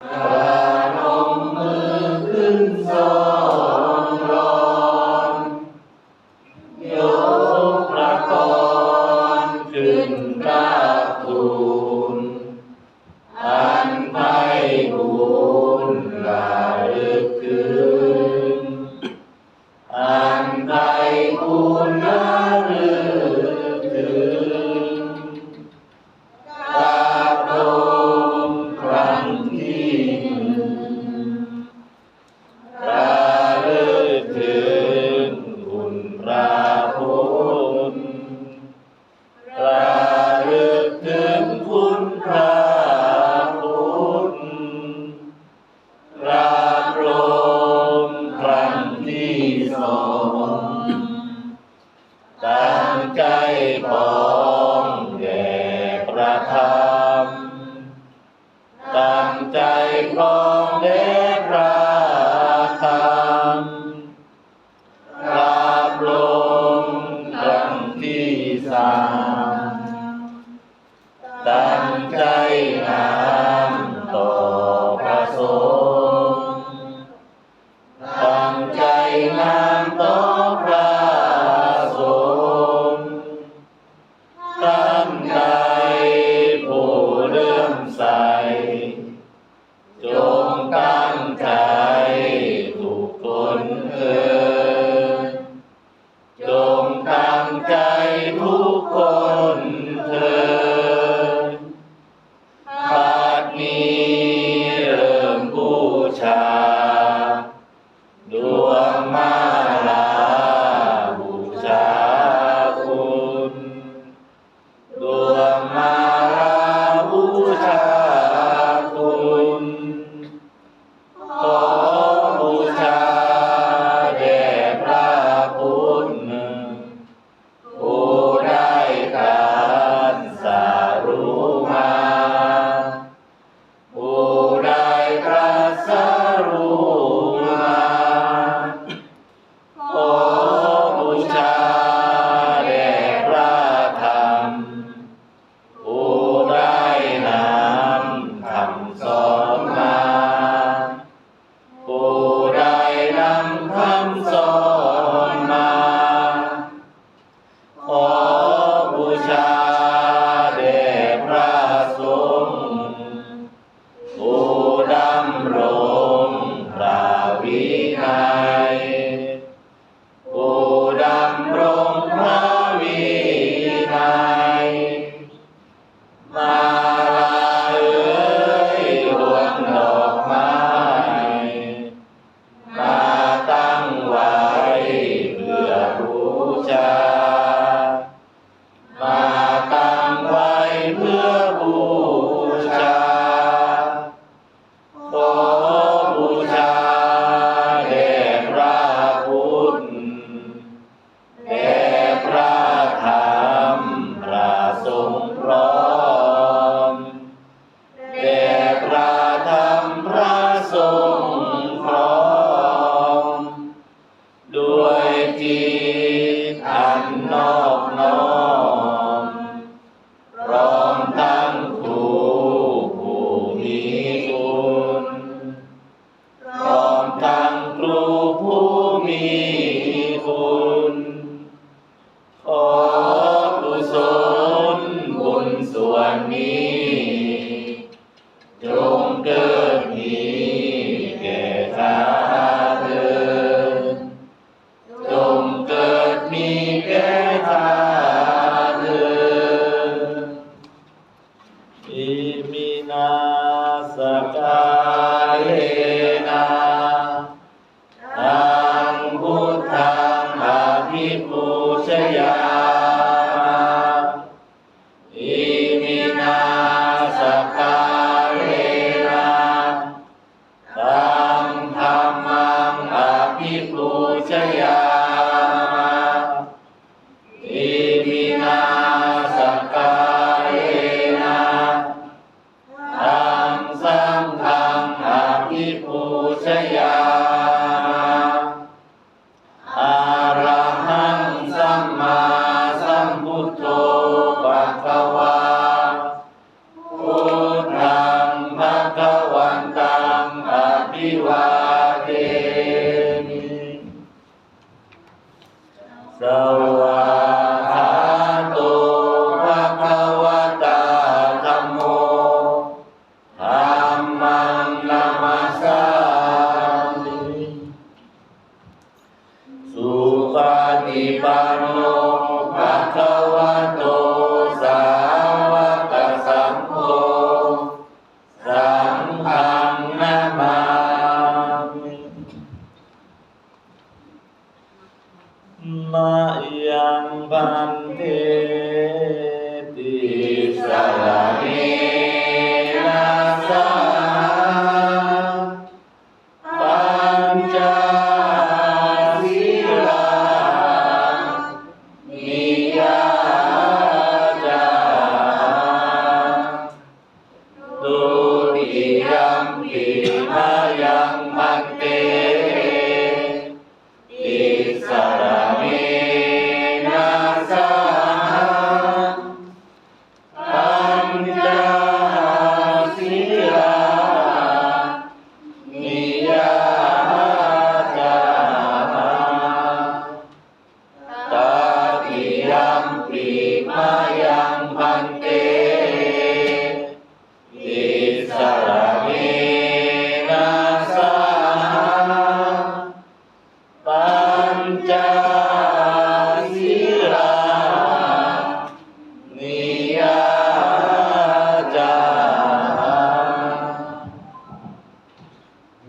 ป Bye-bye. มายังบันเทติ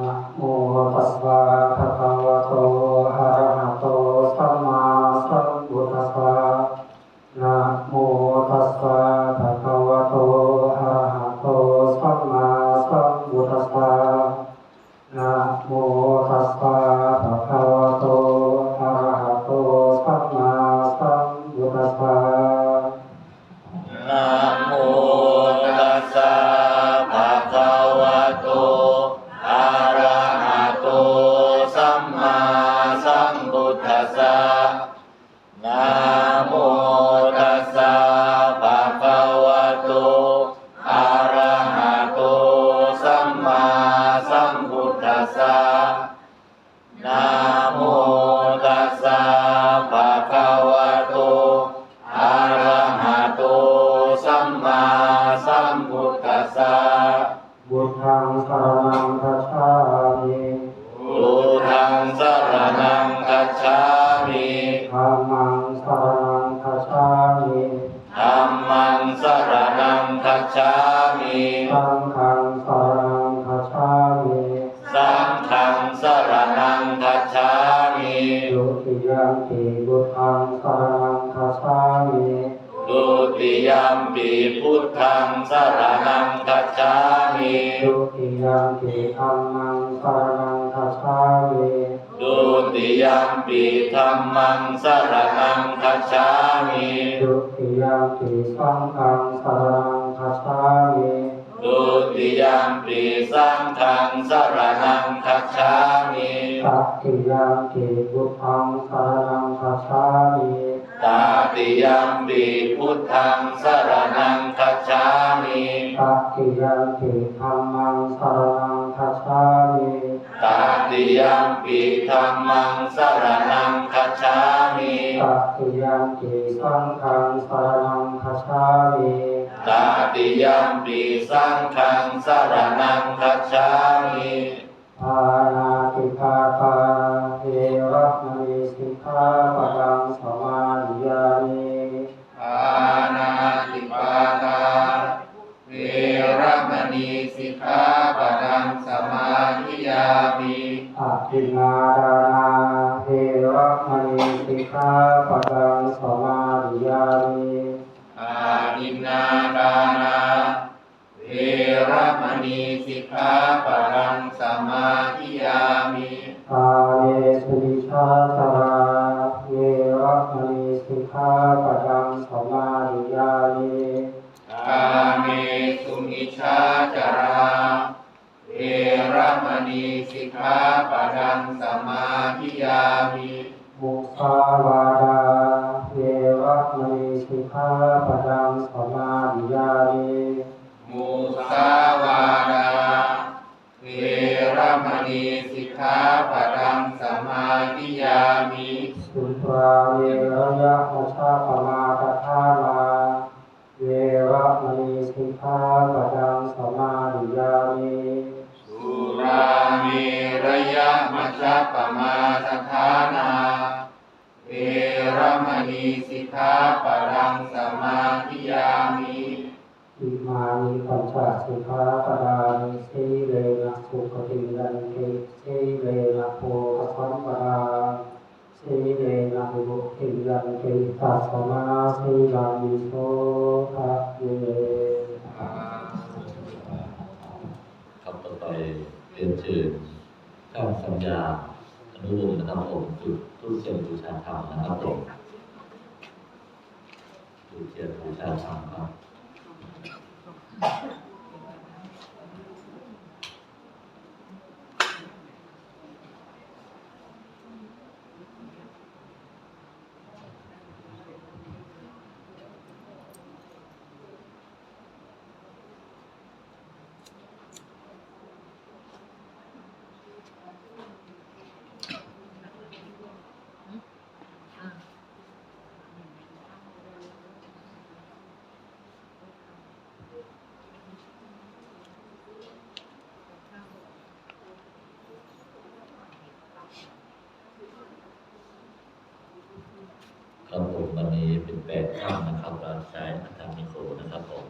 นะโมตัสสะภะคะวะโต โม มมังสรณังคัจฉามิดุติยัมปิสังฆังสรณังคัจฉามิดุติยัมปิสังฆังสรณังคัจฉามิตัตติยัมปิบุตังสรณังคัจฉามิตาติยัมปิพุทธังสรณังคัจฉามิตัตติยัมปิธัมมังสรณังคัจฉามิตาติ ยัมปิธัมมังสรณังคัจฉามิตัติยัมปิสังฆังสรังคัจฉามิตาติยัมปิสังฆังสรณังคัจฉามิปานาติปาตาเอระมณีสิกขาปะังสมาธิยามิอานาติปาตาเวรมณีสิกขา อภินาดานาเทระมณีสิกขาปะทังสมาดิยามิอาดินาดานาเทระมณีสิกขาปะทังสมาธิาปะทังสมาธิยามิมุสาวาดาเวระมณีสิกขาปะทังสมาธิยามิมุสาวาดาเวรมณีสิกขาปะทังสมาธิยามิีสิทธาปรังสมาธิยามีปิมานิปัญจสิกขาปรานิสีเรนะสุขติยันติสีเรนะโพกสัมปราสีเรนะบุติยันติตัสมาสิรามิโสภะเยคำต่อไปเป็นเช่ญเข้าสัญญาอนุโมทนาผมจุดทุกเสียงบูชาธรรมนะครับผม 不见不散，散吧。 ครับผมวันนี้เป็นแปดข้ามนะครับราชายอัตมิโคนะครับผม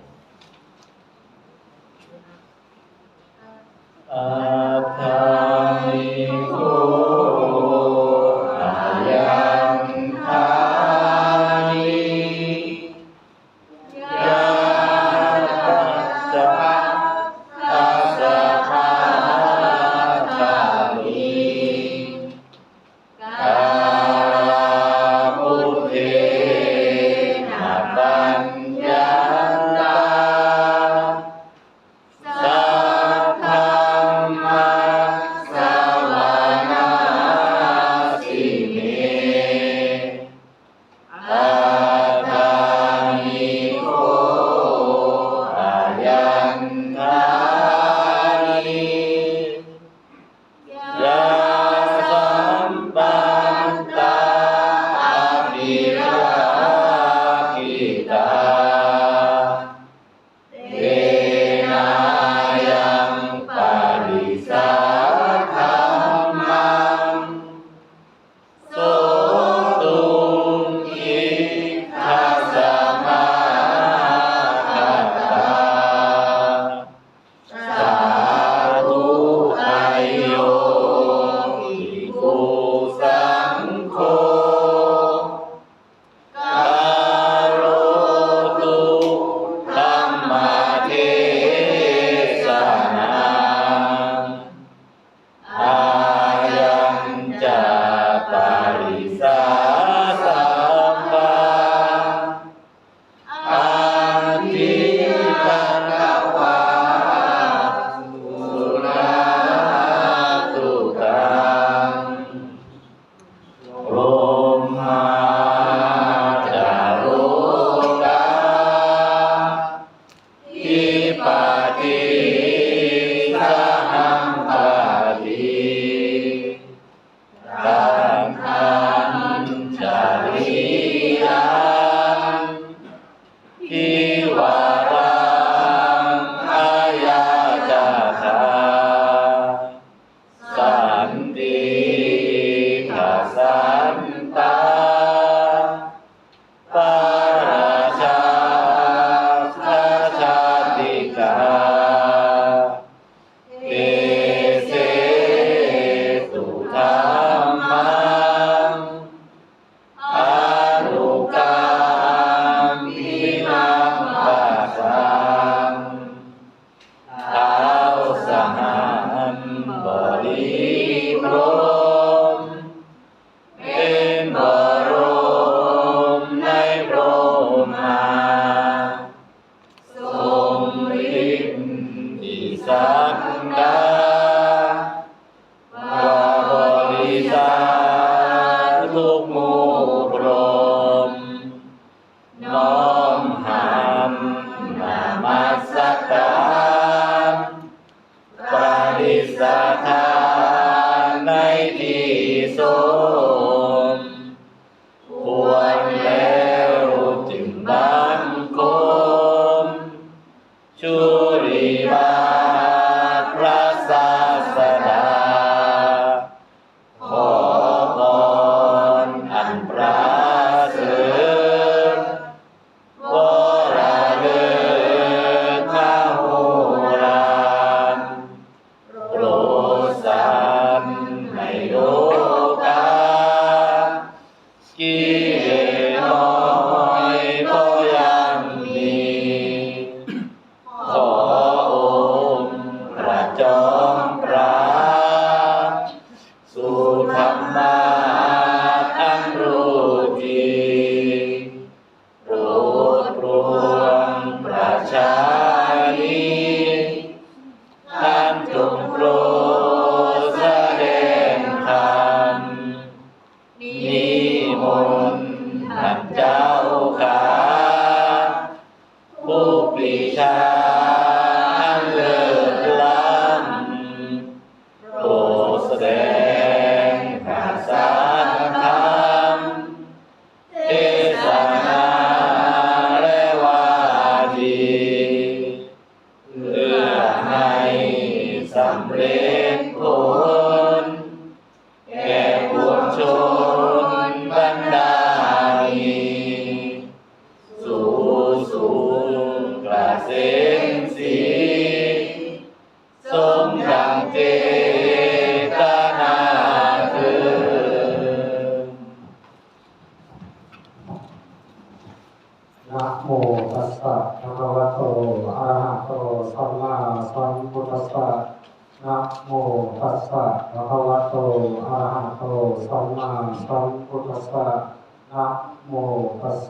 শান্ত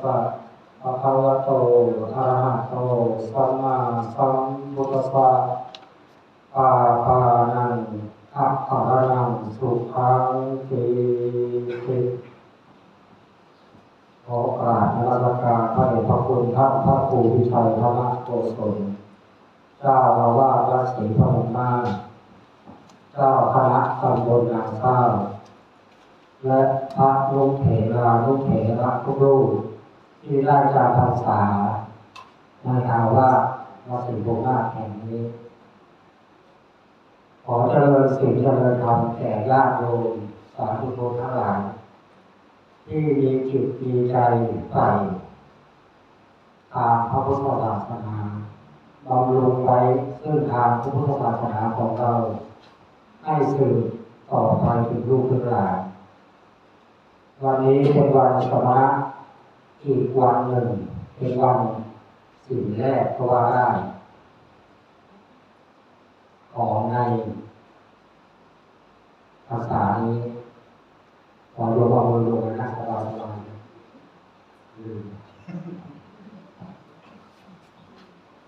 สะภะคะวะโตอะระหะโตสัมมาสัมพุทธัสสะปาปานังอะภะระนังสุขังติติขอโอกราสนมัสการพระเดชพระคุณท่านพระครูวิชัยธรรมโกศลเจ้าอาวาสวัดศรีพระมงนาเจ้าคณะตำบลนางข้าวและพระลูกเถราลูกเถระทุกรูป ที่ได้จารพรรษาในอาวาสวัดศรีพระมงนาแห่งนี้ ขอเจริญสิ่งเจริญธรรมแก่ญาติโยมสาธุชนทั้งหลายที่มีจิตมีใจใฝ่ตามพระพุทธศาสนาบำรุงไว้ซึ่งทางพระพุทธศาสนาของเรา ให้สืบต่อไปถึงลูกถึงหลานวันนี้เป็นวันสมะ อีกวันหนึ่ง เป็นวันสิ่งแรกก็ว่าได้ของในภาษานี้ขอโยมเอามือลงนะนั่งสบายสบายอืม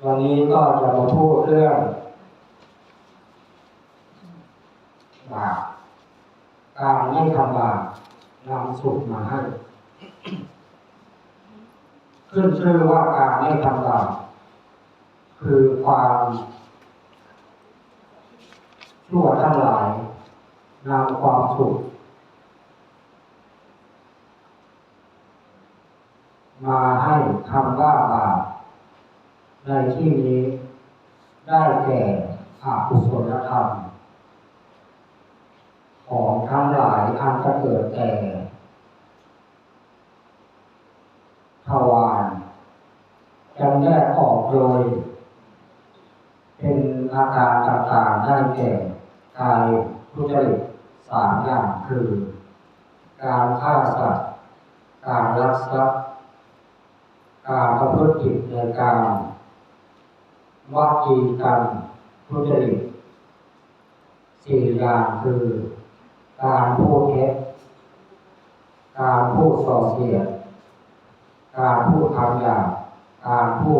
วันนี้ก็จะมาพูดเรื่องบาปการไม่ทำบาปนำสุขมาให้ ขึ้นชื่อว่าการไม่ทำบาปคือความชั่วทั้งหลายนำความสุขมาให้คำว่าบาปในที่นี้ได้แก่อากุศลธรรม ของทั้งหลายอันจะเกิดแก่ทวารจำแนกออก โดย เป็นอาการต่างๆได้แก่กายทุจริตสามอย่างคือ การฆ่าสัตว์ การลักทรัพย์การประพฤติผิดในการวจีกรรมทุจริตสี่อย่างคือ การพูดเท็จการพูดส่อเสียดการพูดคำหยาบการพูด